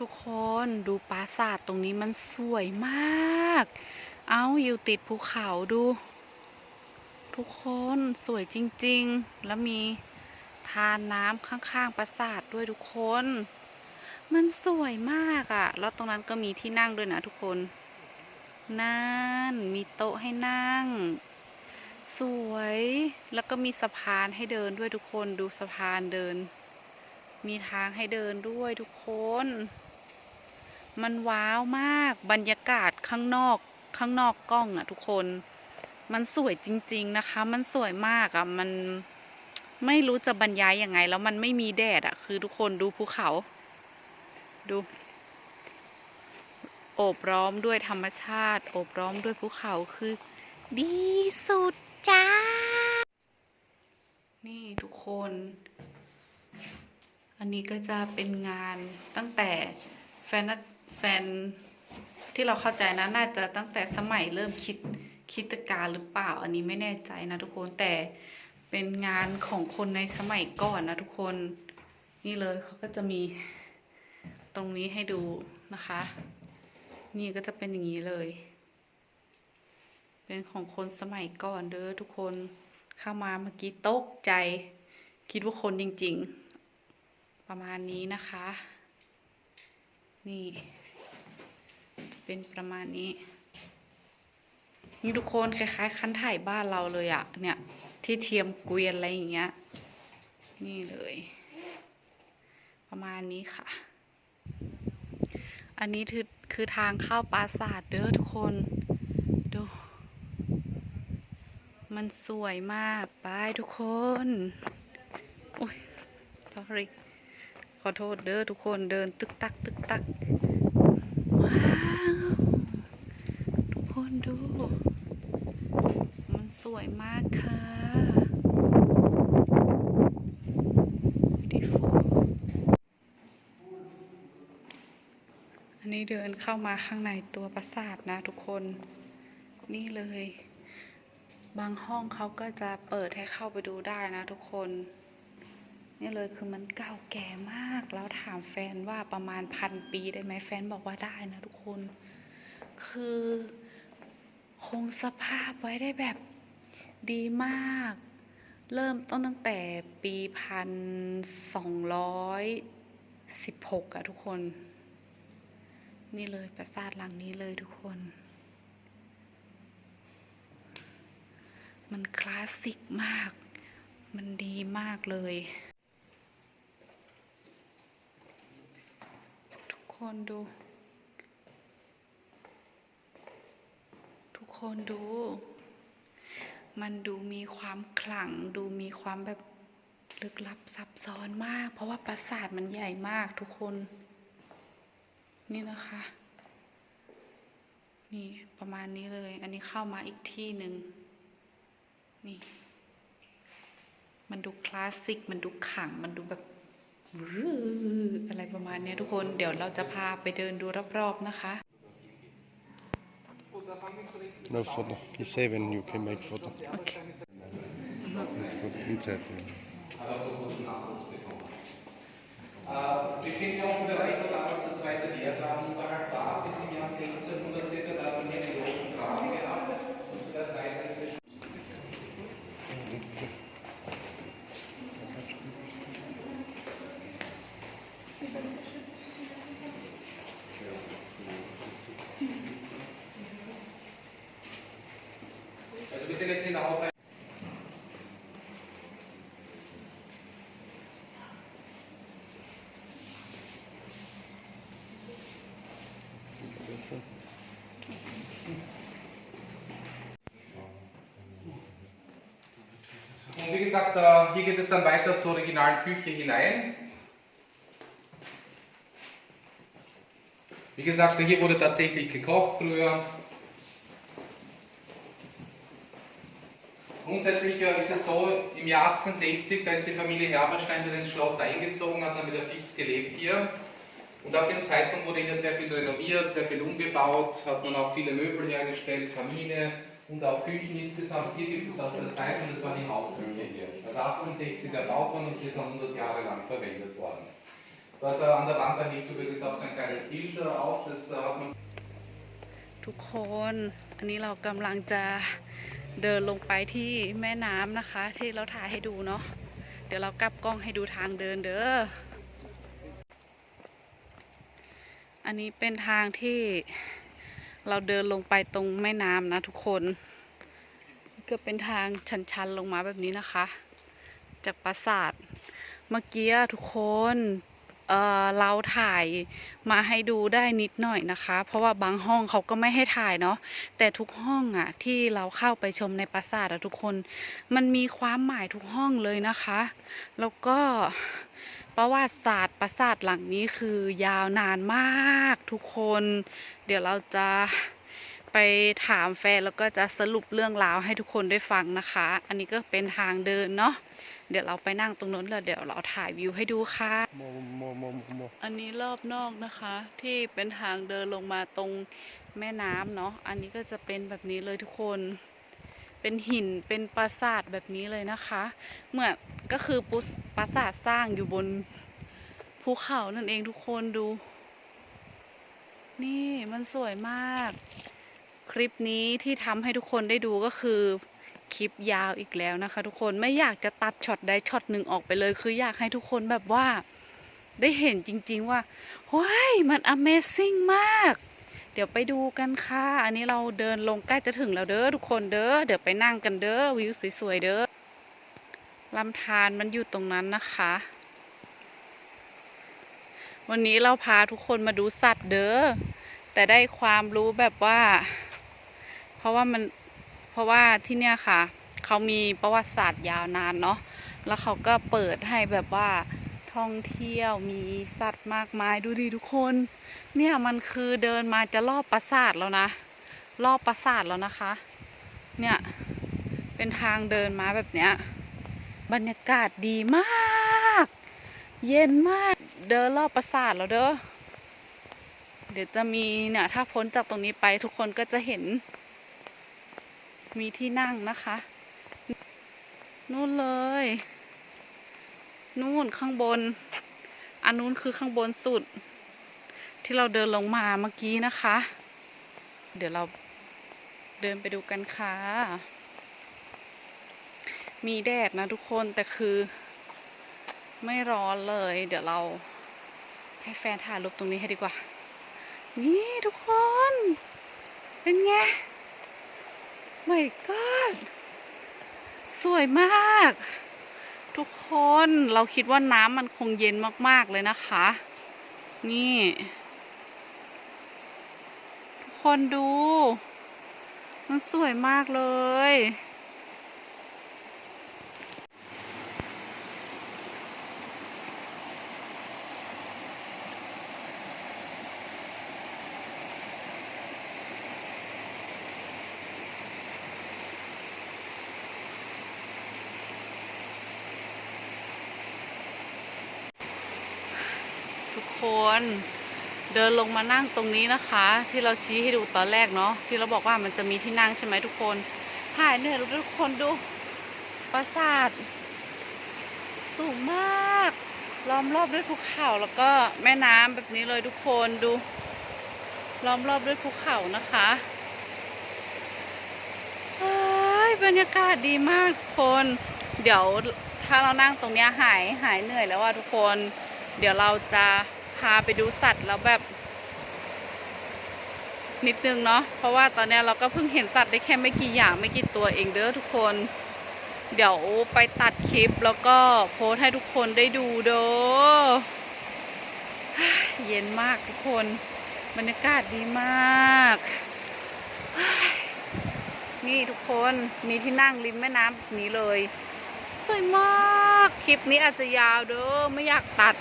ทุกคนดูปราสาทตรงนี้มันสวยมาก เอาอยู่ติดภูเขาดู ทุกคนสวยจริง ๆ แล้วมีทานน้ำข้าง ๆ ปราสาทด้วยทุกคน มันสวยมากอะ่ะ แล้วตรงนั้นก็มีที่นั่งด้วยนะทุกคน นั่น มีโต๊ะให้นั่ง สวย แล้วก็มีสะพานให้เดินด้วยทุกคน ดูสะพานเดินมีทางให้เดินด้วยทุกคน มันว้าวมากบรรยากาศข้างนอกข้างนอกกล้องอะทุกคน มันสวยจริง ๆนะคะ มันสวยมากอะมันไม่รู้จะบรรยายยังไง แล้วมันไม่มีแดดอะคือทุกคนดูภูเขา ดู โอบล้อมด้วยธรรมชาติ โอบล้อมด้วยภูเขาคือ ดีสุดจ้า นี่ทุกคน อันนี้ก็จะเป็นงานตั้งแต่แฟน แฟนที่เราเข้าใจนะน่าจะตั้งแต่สมัยเริ่มคิดคิดการหรือเปล่า อันนี้ไม่แน่ใจนะทุกคนแต่เป็นงานของคนในสมัยก่อนนะทุกคนนี่เลยเขาก็จะมีตรงนี้ให้ดูนะคะ นี่ก็จะเป็นอย่างนี้เลย เป็นของคนสมัยก่อนเด้อทุกคนเข้ามาเมื่อกี้ตกใจ คิดว่าคนจริง ๆ ประมาณนี้นะคะ นี่ เป็นประมาณนี้นี่ทุกคนคล้ายๆ คันถ่ายบ้านเราเลยอะเนี่ย ที่เทียมเกวียนอะไรอย่างเงี้ย นี่เลย ประมาณนี้ค่ะ อันนี้คือคือทางเข้าปราสาทเด้อทุกคน ดู มันสวยมากไปทุกคนโอ้ย sorry ขอโทษเด้อทุกคนเดินตึกตักตึกตัก ว้าว ทุก คนดู มันสวยมากค่ะ beautiful อันนี้เดินเข้ามาข้างในตัวปราสาทนะทุกคน นี่เลย บางห้องเขาก็จะเปิดให้เข้าไปดูได้นะทุกคนนี่เลยคือมันเก่าแก่มาก แล้วถามแฟนว่าประมาณพันปีได้ไหมแฟนบอกว่าได้นะทุกคน คือ คงสภาพไว้ได้แบบดีมาก เริ่มต้นตั้งแต่ปีพันสองร้อยสิบหกอะทุกคน นี่เลยปราสาทหลังนี้เลยทุกคน มันคลาสสิกมาก มันดีมากเลย ทุกคนดู ทุก คนดู มันดูมีความขลัง ดูมีความแบบลึกลับซับซ้อนมาก เพราะว่าปราสาทมันใหญ่มากทุกคน นี่นะคะ นี่ประมาณนี้เลย อันนี้เข้ามาอีกที่หนึ่งนี่ มันดูคลาสสิก มันดูขลัง มันดูแบบอะไรประมาณนี้ทุกคน เดี๋ยวเราจะพาไปเดินดูรอบๆนะคะ No photo. He's seven. You can make photo. Okay. Make photo inside. Ja auch Bereich, wo damals der zweite unterhalb war, bis im Jahr gesagt, äh, hier geht es dann weiter zur originalen Küche hinein. Wie gesagt, hier wurde tatsächlich gekocht früher. Grundsätzlich ist es so, im Jahr 1860, da ist die Familie Herberstein wieder ins Schloss eingezogen, hat dann wieder fix gelebt hier. Und ab dem Zeitpunkt wurde hier sehr viel renoviert, sehr viel umgebaut, hat man auch viele Möbel hergestellt, Kamine und auch Küchen insgesamt. Hier gibt es aus der Zeit und das war die Hauptküche hier. Also 1860 erbaut worden und circa 100 Jahre lang verwendet worden. Dort äh, an der Wand, da hängt übrigens auch so ein kleines Bild äh, auf, das äh, hat man ทุกคน อันนี้เรากำลังจะเดินลงไปที่แม่น้ำนะคะ ที่เราถ่ายให้ดูเนาะ เดี๋ยวเรากลับกล้องให้ดูทางเดินเด้อ อันนี้เป็นทางที่เราเดินลงไปตรงแม่น้ำนะทุกคน ก็เป็นทางชันๆลงมาแบบนี้นะคะ จากปราสาทเมื่อกี้ทุกคน เออเราถ่ายมาให้ดูได้นิดหน่อยนะคะ เพราะว่าบางห้องเขาก็ไม่ให้ถ่ายเนาะแต่ทุกห้องอะที่เราเข้าไปชมในปราสาทอะทุกคน มันมีความหมายทุกห้องเลยนะคะ แล้วก็ประวัติศาสตร์ปราสาทหลังนี้คือยาวนานมากทุกคน เดี๋ยวเราจะไปถามแฟนแล้วก็จะสรุปเรื่องราวให้ทุกคนได้ฟังนะคะ อันนี้ก็เป็นทางเดินเนาะ เดี๋ยวเราไปนั่งตรงนู้นแล้วเดี๋ยวเราถ่ายวิวให้ดูค่ะ More, more, more, more, more. อันนี้รอบนอกนะคะ ที่เป็นทางเดินลงมาตรงแม่น้ำเนาะ อันนี้ก็จะเป็นแบบนี้เลยทุกคน เป็นหิน เป็นปราสาทแบบนี้เลยนะคะ เหมือนก็คือปุสปราสาทสร้างอยู่บนภูเขานั่นเองทุกคนดู นี่มันสวยมาก คลิปนี้ที่ทำให้ทุกคนได้ดูก็คือ คลิปยาวอีกแล้วนะคะ ทุกคนไม่อยากจะตัดช็อตใดช็อตหนึ่งออกไปเลย คืออยากให้ทุกคนแบบว่า ได้เห็นจริง ๆ ว่าว้ยมัน Amazing มาก เดี๋ยวไปดูกันค่ะ อันนี้เราเดินลงใกล้จะถึงแล้วเด้อทุกคนเด้อเดี๋ยวไปนั่งกันเด้อวิวสวยๆเด้อลำธารมันอยู่ตรงนั้นนะคะ วันนี้เราพาทุกคนมาดูสัตว์เด้อแต่ได้ความรู้แบบว่า เพราะว่ามัน เพราะว่าที่เนี่ยค่ะ เขามีประวัติศาสตร์ยาวนานเนาะแล้วเขาก็เปิดให้แบบว่าท่องเที่ยวมีสัตว์มากมายดูดิทุกคน เนี่ยมันคือเดินมาจะรอบปราสาทแล้วนะ รอบปราสาทแล้วนะคะ เนี่ยเป็นทางเดินมาแบบเนี้ยบรรยากาศดีมาก เย็นมากเดินรอบปราสาทแล้วเด้อเดี๋ยวจะมีเนี่ยถ้าพ้นจากตรงนี้ไปทุกคนก็จะเห็น มีที่นั่งนะคะ นู่นเลย นู่นข้างบน อันนู้นคือข้างบนสุด ที่เราเดินลงมาเมื่อกี้นะคะ เดี๋ยวเราเดินไปดูกันค่ะ มีแดดนะทุกคนแต่คือไม่ร้อนเลย เดี๋ยวเราให้แฟนถ่ายรูปตรงนี้ให้ดีกว่า นี่ทุกคน เป็นไง my god สวยมาก ทุกคนเราคิดว่าน้ำมันคงเย็นมากๆเลยนะคะ นี่ ทุกคนดู มันสวยมากเลย กคนเดินลงมานั่งตรงนี้นะคะ ที่เราชี้ให้ดูตอนแรกเนาะที่เราบอกว่ามันจะมีที่นั่งใช่ไหมทุกคนถ่ายเหนื่อยทุกคนดูปราสาทสูงมากล้อมรอบด้วยภูเขาแล้วก็แม่น้ำแบบนี้เลยทุกคนดูล้อมรอบด้วยภูเขานะคะเฮ้ยบรรยากาศดีมากทุกคน เดี๋ยวถ้าเรานั่งตรงนี้หายหายเหนื่อยแล้วว่าทุกคน เดี๋ยวเราจะ พาไปดูสัตว์แล้วแบบ นิดนึงเนาะเพราะว่าตอนนี้เราก็เพิ่งเห็นสัตว์ได้แค่ไม่กี่อย่างไม่กี่ตัวเองเด้อทุกคน เดี๋ยวไปตัดคลิปแล้วก็โพสให้ทุกคนได้ดูเด้อเย็นมากทุกคนบรรยากาศดีมาก นี่ทุกคนมีที่นั่งริมแม่น้ำนี้เลย สวยมาก คลิปนี้อาจจะยาวเด้อไม่อยากตัด